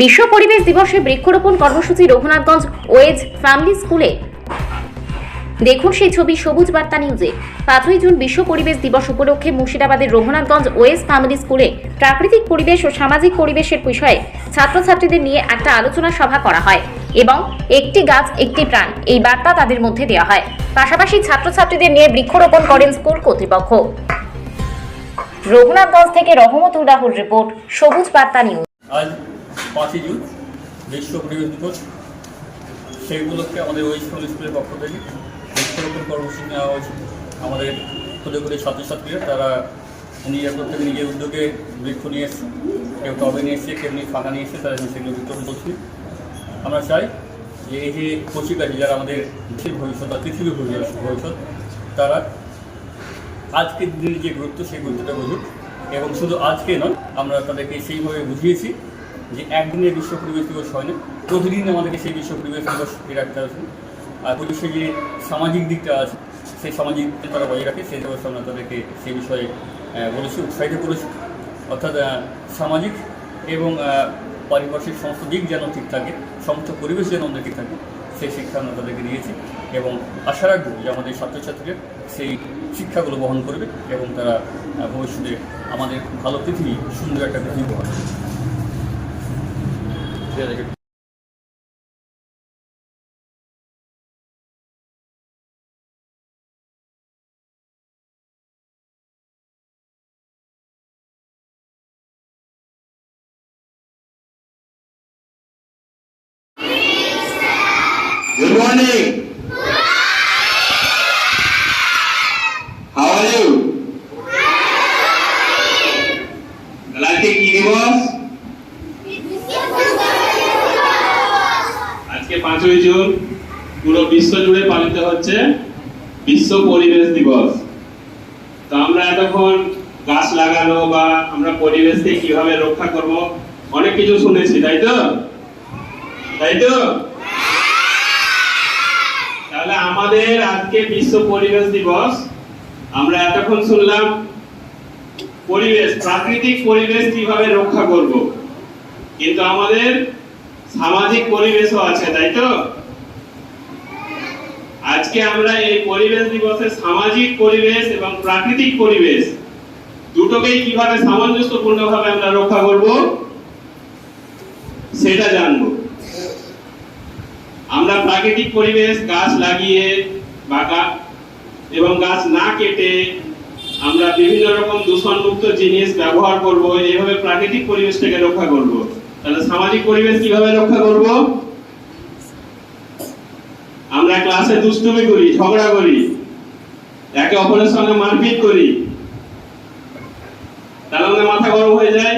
বিশ্ব পরিবেশ দিবসে বৃক্ষরোপণ কর্মসূচি রঘুনাথগঞ্জ ওয়েজ ফ্যামিলি স্কুলে। দেখুন সেই ছবি সবুজ বার্তা নিউজে। পাঁচই জুন বিশ্ব পরিবেশ দিবস উপলক্ষে মুর্শিদাবাদের রঘুনাথগঞ্জ ওয়েস ফ্যামিলি স্কুলে প্রাকৃতিক পরিবেশ ও সামাজিক পরিবেশের বিষয়ে ছাত্রছাত্রীদের নিয়ে একটা আলোচনা সভা করা হয় এবং একটি গাছ, একটি প্রাণ, এই বার্তা তাদের মধ্যে দেওয়া হয়। পাশাপাশি ছাত্রছাত্রীদের নিয়ে বৃক্ষরোপণ করেন স্কুল কর্তৃপক্ষ। রঘুনাথগঞ্জ থেকে রহমতুল রাহুল রিপোর্ট, সবুজ বার্তা নিউজ। পাঁচই জুন বিশ্ব পরিবেশ দিবস। সেই উপলক্ষে আমাদের ওয়েস্ট স্কুল স্কুলের পক্ষ থেকে বৃক্ষরোপণ কর্মসূচি নেওয়া হয়েছে। আমাদের খুদে খুদে ছাত্রছাত্রীরা, তারা নিজের প্রত্যেকে নিজের উদ্যোগে বৃক্ষ নিয়ে এসছে। কেউ টবে নিয়ে এসছে, কেউ নিয়ে ফাঁকা নিয়ে এসছে, তারা সেগুলো বিতরণ করছি। আমরা চাই যে এই যে কচিকাঠি যারা আমাদের দেশের ভবিষ্যৎ বা পৃথিবীর ভবিষ্যৎ ভবিষ্যৎ, তারা আজকের দিনের যে গুরুত্ব, সেই গুরুত্বটা বুঝুক। এবং শুধু আজকে নয়, আমরা তাদেরকে সেইভাবে বুঝিয়েছি যে একদিনের বিশ্ব পরিবেশ দিবস হয় না, প্রতিদিন আমাদেরকে সেই বিশ্ব পরিবেশ দিবস রাখতে হবে। আর পরিবেশের যে সামাজিক দিকটা আছে, সেই সামাজিক তারা বজায় রাখে, সেই ব্যবস্থা আমরা তাদেরকে সেই বিষয়ে বলেছি, উৎসাহিত করেছি। অর্থাৎ সামাজিক এবং পারিপার্শ্বিক সমস্ত দিক যেন ঠিক থাকে, সমস্ত পরিবেশ যেন আমাদের ঠিক থাকে, সেই শিক্ষা আমরা তাদেরকে দিয়েছি এবং আশা রাখব যে আমাদের ছাত্রছাত্রীরা সেই শিক্ষাগুলো বহন করবে এবং তারা ভবিষ্যতে আমাদের ভালো পৃথিবী, সুন্দর একটা পৃথিবী বহন করবে। really good. Good morning. How are you? Galactic universe. পাঁচই জুন পুরো বিশ্ব জুড়ে পালিত হচ্ছে বিশ্ব পরিবেশ দিবস। তো আমরা এতক্ষণ গাছ লাগানো বা আমরা পরিবেশকে কীভাবে রক্ষা করব, অনেক কিছু শুনেছি, তাই তো? তাই তো? তাহলে আমাদের আজকে বিশ্ব পরিবেশ দিবস, আমরা এতক্ষণ শুনলাম পরিবেশ, প্রাকৃতিক পরিবেশ কীভাবে রক্ষা করব। কিন্তু আমাদের সামাজিক পরিবেশও আছে, তাই তো? আজকে আমরা এই পরিবেশ দিবসে সামাজিক পরিবেশ এবং প্রাকৃতিক পরিবেশ দুটোকেই কীভাবে সামঞ্জস্যপূর্ণভাবে আমরা রক্ষা করব, সেটা জানব। আমরা প্রাকৃতিক পরিবেশ, গাছ লাগিয়ে বা গা- এবং গাছ না কেটে আমরা বিভিন্ন রকম দূষণমুক্ত জিনিস ব্যবহার করব, এইভাবে প্রাকৃতিক পরিবেশটাকে রক্ষা করব। তাহলে সামাজিক পরিবেশ কীভাবে রক্ষা করব? আমরা ক্লাসে দুষ্টুমি করি, ঝগড়া করি, একে অপরের সঙ্গে মারপিট করি। তাহলে আমাদের মাথা গরম হয়ে যায়।